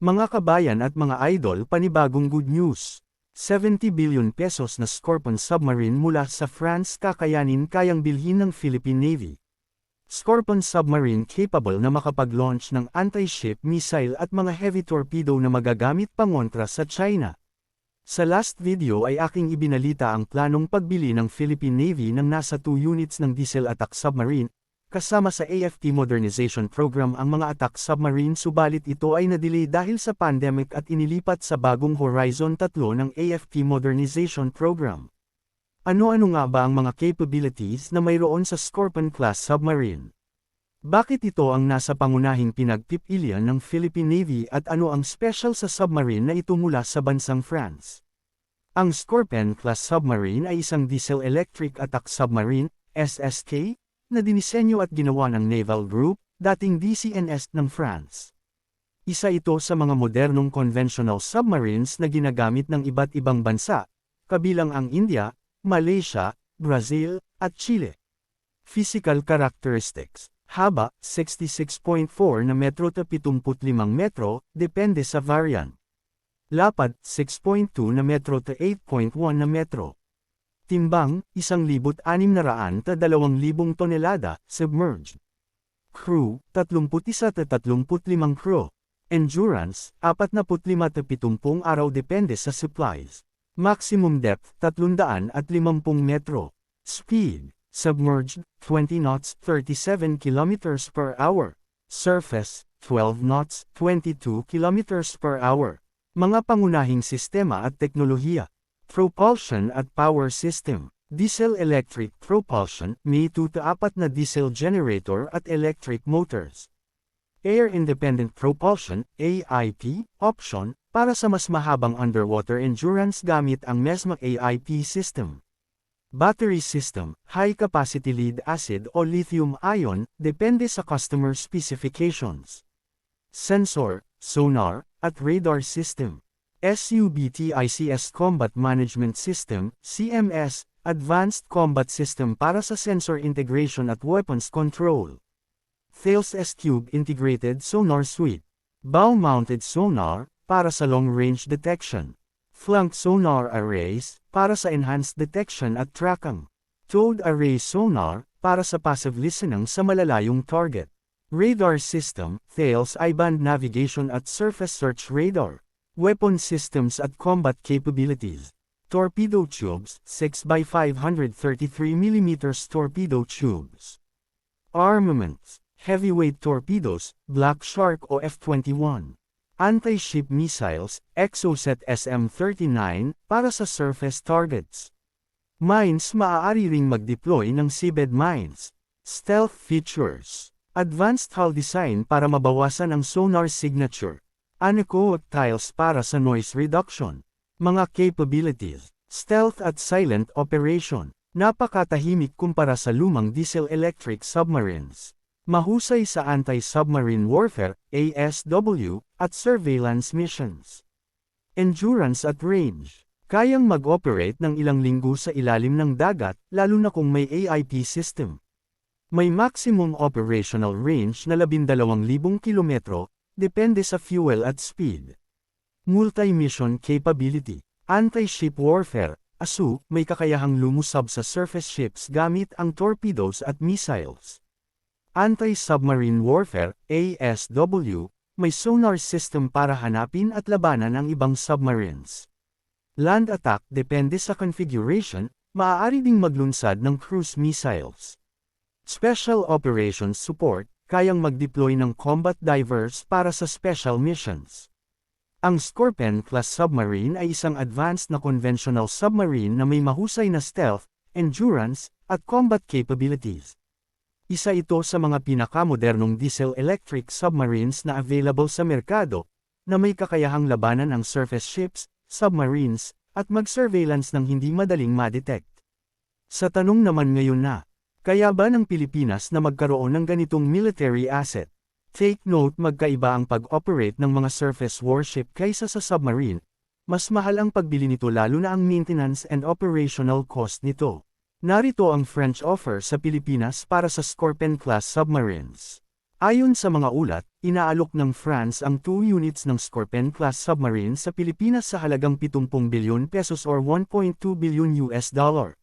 Mga kabayan at mga idol panibagong good news. 70 billion pesos na Scorpion submarine mula sa France kakayanin kayang bilhin ng Philippine Navy. Scorpion submarine capable na makapag-launch ng anti-ship missile at mga heavy torpedo na magagamit pangontra sa China. Sa last video ay aking ibinalita ang planong pagbili ng Philippine Navy ng nasa 2 units ng diesel attack submarine, Kasama sa AFP Modernization Program ang mga attack submarine subalit ito ay na-delay dahil sa pandemic at inilipat sa bagong Horizon 3 ng AFP Modernization Program. Ano-ano nga ba ang mga capabilities na mayroon sa Scorpion-class submarine? Bakit ito ang nasa pangunahing pinagpipilian ng Philippine Navy at ano ang special sa submarine na ito mula sa bansang France? Ang Scorpion-class submarine ay isang diesel-electric attack submarine, SSK, na dinisenyo at ginawa ng Naval Group, dating DCNS ng France. Isa ito sa mga modernong conventional submarines na ginagamit ng iba't ibang bansa, kabilang ang India, Malaysia, Brazil, at Chile. Physical characteristics Haba, 66.4 na metro to 75 metro, depende sa variant. Lapad, 6.2 na metro to 8.1 na metro. Timbang, 1,600 ta 2,000 tonelada, submerged. Crew, 31 ta 35 crew. Endurance, 45 ta 70 araw depende sa supplies. Maximum depth, 350 metro. Speed, submerged, 20 knots, 37 km per hour. Surface, 12 knots, 22 km per hour. Mga pangunahing sistema at teknolohiya. Propulsion at Power System Diesel-electric propulsion, may 2-4 na diesel generator at electric motors. Air-independent propulsion, AIP, option, para sa mas mahabang underwater endurance gamit ang MESMA AIP system. Battery system, high-capacity lead acid o lithium-ion, depende sa customer specifications. Sensor, sonar, at radar system. SUBTICS Combat Management System, CMS, Advanced Combat System para sa sensor integration at weapons control. Thales S-Cube Integrated Sonar Suite. Bow-mounted sonar, para sa long-range detection. Flank sonar arrays, para sa enhanced detection at tracking. Towed array sonar, para sa passive listening sa malalayong target. Radar system, Thales I-band navigation at surface search radar. Weapon systems at combat capabilities. Torpedo tubes, 6 x 533 mm torpedo tubes. Armaments, heavyweight torpedoes, Black Shark o F-21. Anti-ship missiles, Exocet SM-39, para sa surface targets. Mines maaari ring mag-deploy ng seabed mines. Stealth features. Advanced hull design para mabawasan ang sonar signature. Aneco tiles para sa noise reduction. Mga capabilities, stealth at silent operation. Napakatahimik kumpara sa lumang diesel-electric submarines. Mahusay sa anti-submarine warfare, ASW, at surveillance missions. Endurance at range. Kayang mag-operate ng ilang linggo sa ilalim ng dagat, lalo na kung may AIP system. May maximum operational range na 12,000 kilometro, Depende sa fuel at speed. Multi-mission capability. Anti-ship warfare. ASU, may kakayahang lumusab sa surface ships gamit ang torpedoes at missiles. Anti-submarine warfare, ASW, may sonar system para hanapin at labanan ang ibang submarines. Land attack depende sa configuration, maaari ding maglunsad ng cruise missiles. Special Operations Support, kayang mag-deploy ng combat divers para sa special missions. Ang Scorpion-class submarine ay isang advanced na conventional submarine na may mahusay na stealth, endurance, at combat capabilities. Isa ito sa mga pinakamodernong diesel-electric submarines na available sa merkado, na may kakayahang labanan ang surface ships, submarines, at mag-surveillance ng hindi madaling ma-detect. Sa tanong naman ngayon na, kaya ba ng Pilipinas na magkaroon ng ganitong military asset? Take note magkaiba ang pag-operate ng mga surface warship kaysa sa submarine, mas mahal ang pagbili nito lalo na ang maintenance and operational cost nito. Narito ang French offer sa Pilipinas para sa Scorpion-class submarines. Ayon sa mga ulat, inaalok ng France ang 2 units ng Scorpion-class submarine sa Pilipinas sa halagang 70 bilyon pesos or 1.2 billion US dollar.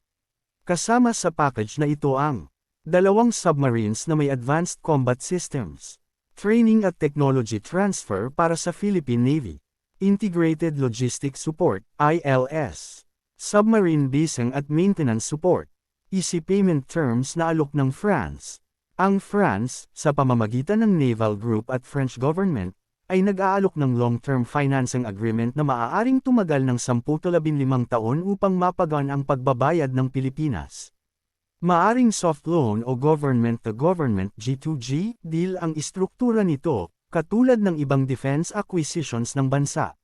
Kasama sa package na ito ang dalawang submarines na may advanced combat systems, training at technology transfer para sa Philippine Navy, integrated logistics support, ILS, submarine basing at maintenance support, easy payment terms na alok ng France, ang France, sa pamamagitan ng Naval Group at French government, ay nag-aalok ng long-term financing agreement na maaaring tumagal ng 10-15 taon upang mapagan ang pagbabayad ng Pilipinas. Maaring soft loan o government-to-government G2G deal ang istruktura nito, katulad ng ibang defense acquisitions ng bansa.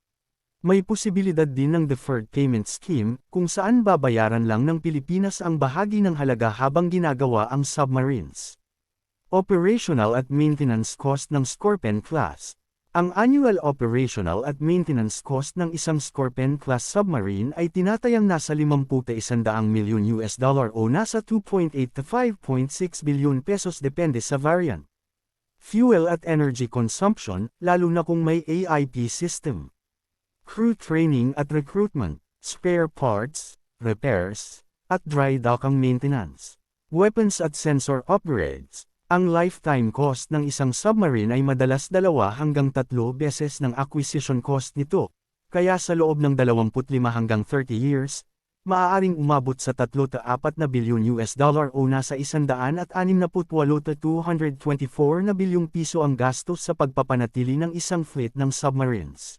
May posibilidad din ng deferred payment scheme kung saan babayaran lang ng Pilipinas ang bahagi ng halaga habang ginagawa ang submarines. Operational at maintenance cost ng Scorpion class. Ang annual operational at maintenance cost ng isang Scorpion class submarine ay tinatayang nasa 51 milyon US dollar o nasa 2.8 to 5.6 billion pesos depende sa variant. Fuel at energy consumption, lalo na kung may AIP system. Crew training at recruitment, spare parts, repairs, at dry docking maintenance. Weapons at sensor upgrades, ang lifetime cost ng isang submarine ay madalas dalawa hanggang tatlo beses ng acquisition cost nito, kaya sa loob ng 25 hanggang 30 years, maaaring umabot sa 3 4 na bilyon US dollar o nasa 168 to 224 na bilyong piso ang gastos sa pagpapanatili ng isang fleet ng submarines.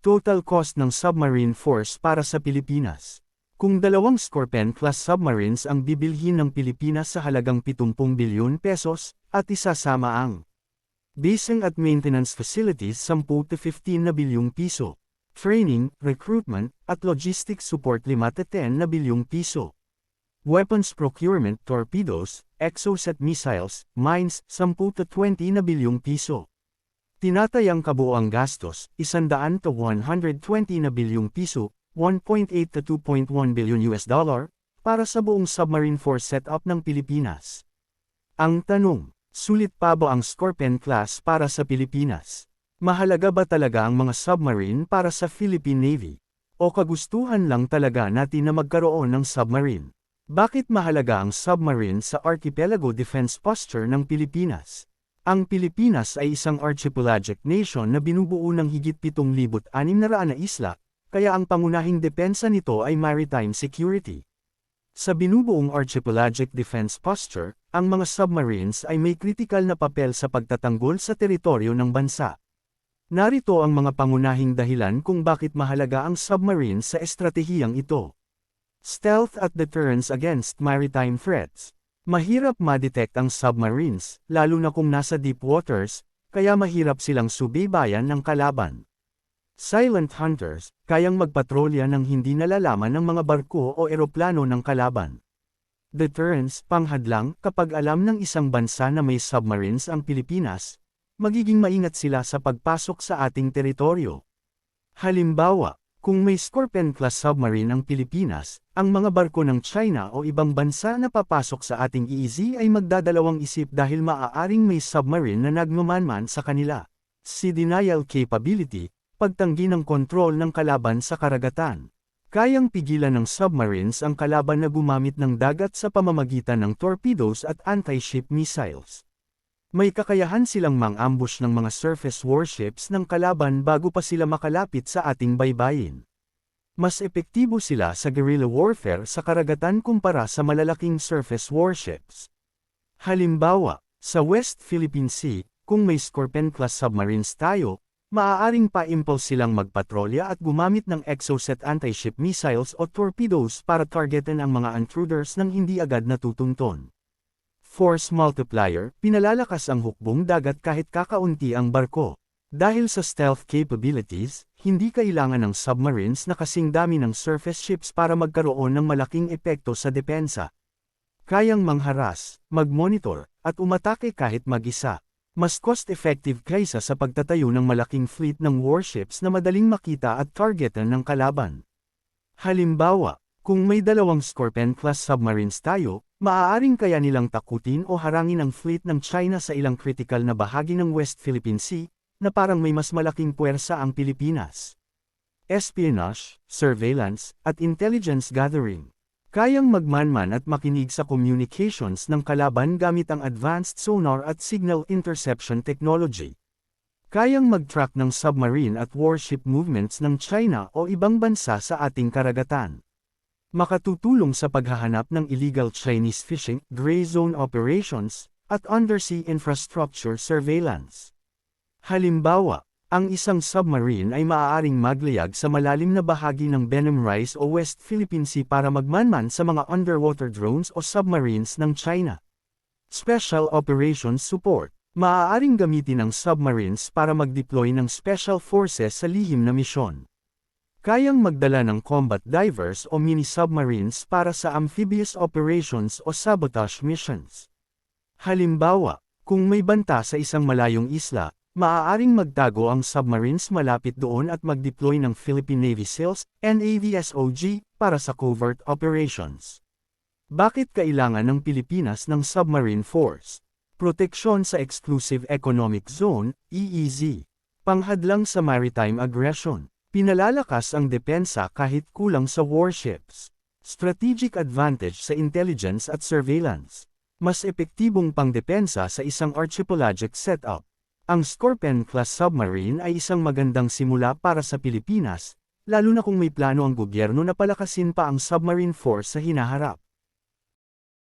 Total cost ng submarine force para sa Pilipinas kung dalawang Scorpion-class submarines ang bibilhin ng Pilipinas sa halagang 70 bilyon pesos, at isasama ang basing at maintenance facilities 10 to 15 na bilyong piso, training, recruitment, at logistics support 5 to 10 na bilyong piso. Weapons procurement torpedoes, exocet missiles, mines 10 to 20 na bilyong piso. Tinatayang kabuoang gastos, 100 to 120 na bilyong piso, 1.8 to 2.1 billion US dollar, para sa buong submarine force setup ng Pilipinas. Ang tanong, sulit pa ba ang Scorpion class para sa Pilipinas? Mahalaga ba talaga ang mga submarine para sa Philippine Navy? O kagustuhan lang talaga natin na magkaroon ng submarine? Bakit mahalaga ang submarine sa archipelago defense posture ng Pilipinas? Ang Pilipinas ay isang archipelagic nation na binubuo ng higit 7,600 na isla, kaya ang pangunahing depensa nito ay maritime security. Sa binubuong archipelagic defense posture, ang mga submarines ay may kritikal na papel sa pagtatanggol sa teritoryo ng bansa. Narito ang mga pangunahing dahilan kung bakit mahalaga ang submarines sa estratehiyang ito. Stealth at deterrence against maritime threats. Mahirap ma-detect ang submarines, lalo na kung nasa deep waters, kaya mahirap silang subaybayan ng kalaban. Silent hunters, kayang magpatrolya ng hindi nalalaman ng mga barko o eroplano ng kalaban. Deterrence, panghadlang, kapag alam ng isang bansa na may submarines ang Pilipinas, magiging maingat sila sa pagpasok sa ating teritoryo. Halimbawa, kung may Scorpion-class submarine ang Pilipinas, ang mga barko ng China o ibang bansa na papasok sa ating EEZ ay magdadalawang isip dahil maaaring may submarine na nagmamanman sa kanila. Si denial capability, pagtanggi ng kontrol ng kalaban sa karagatan. Kayang pigilan ng submarines ang kalaban na gumamit ng dagat sa pamamagitan ng torpedoes at anti-ship missiles. May kakayahan silang mang-ambush ng mga surface warships ng kalaban bago pa sila makalapit sa ating baybayin. Mas epektibo sila sa guerrilla warfare sa karagatan kumpara sa malalaking surface warships. Halimbawa, sa West Philippine Sea, kung may Scorpion-class submarines tayo, Maaaring pa-impulse silang magpatrolya at gumamit ng Exocet anti-ship missiles o torpedoes para targetin ang mga intruders nang hindi agad natutunton. Force multiplier, pinalalakas ang hukbong dagat kahit kakaunti ang barko. Dahil sa stealth capabilities, hindi kailangan ng submarines na kasing dami ng surface ships para magkaroon ng malaking epekto sa depensa. Kayang mangharas, mag-monitor, at umatake kahit mag-isa. Mas cost-effective kaysa sa pagtatayo ng malaking fleet ng warships na madaling makita at targetan ng kalaban. Halimbawa, Kung may dalawang Scorpion-class submarines tayo, maaaring kaya nilang takutin o harangin ang fleet ng China sa ilang critical na bahagi ng West Philippine Sea, na parang may mas malaking puwersa ang Pilipinas. Espionage, surveillance, at intelligence gathering. Kayang magmanman at makinig sa communications ng kalaban gamit ang advanced sonar at signal interception technology. Kayang mag-track ng submarine at warship movements ng China o ibang bansa sa ating karagatan. Makatutulong sa paghahanap ng illegal Chinese fishing, gray zone operations, at undersea infrastructure surveillance. Halimbawa, ang isang submarine ay maaaring maglayag sa malalim na bahagi ng Benham Rise o West Philippine Sea para magmanman sa mga underwater drones o submarines ng China. Special Operations Support Maaaring gamitin ang submarines para mag-deploy ng special forces sa lihim na misyon. Kayang magdala ng combat divers o mini-submarines para sa amphibious operations o sabotage missions. Halimbawa, kung may banta sa isang malayong isla, maaaring magtago ang submarines malapit doon at mag-deploy ng Philippine Navy SEALs, NAVSOG, para sa covert operations. Bakit kailangan ng Pilipinas ng submarine force? Proteksyon sa Exclusive Economic Zone, EEZ. Panghadlang sa maritime aggression. Pinalalakas ang depensa kahit kulang sa warships. Strategic advantage sa intelligence at surveillance. Mas epektibong pangdepensa sa isang archipelagic setup. Ang Scorpion-class submarine ay isang magandang simula para sa Pilipinas, lalo na kung may plano ang gobyerno na palakasin pa ang submarine force sa hinaharap.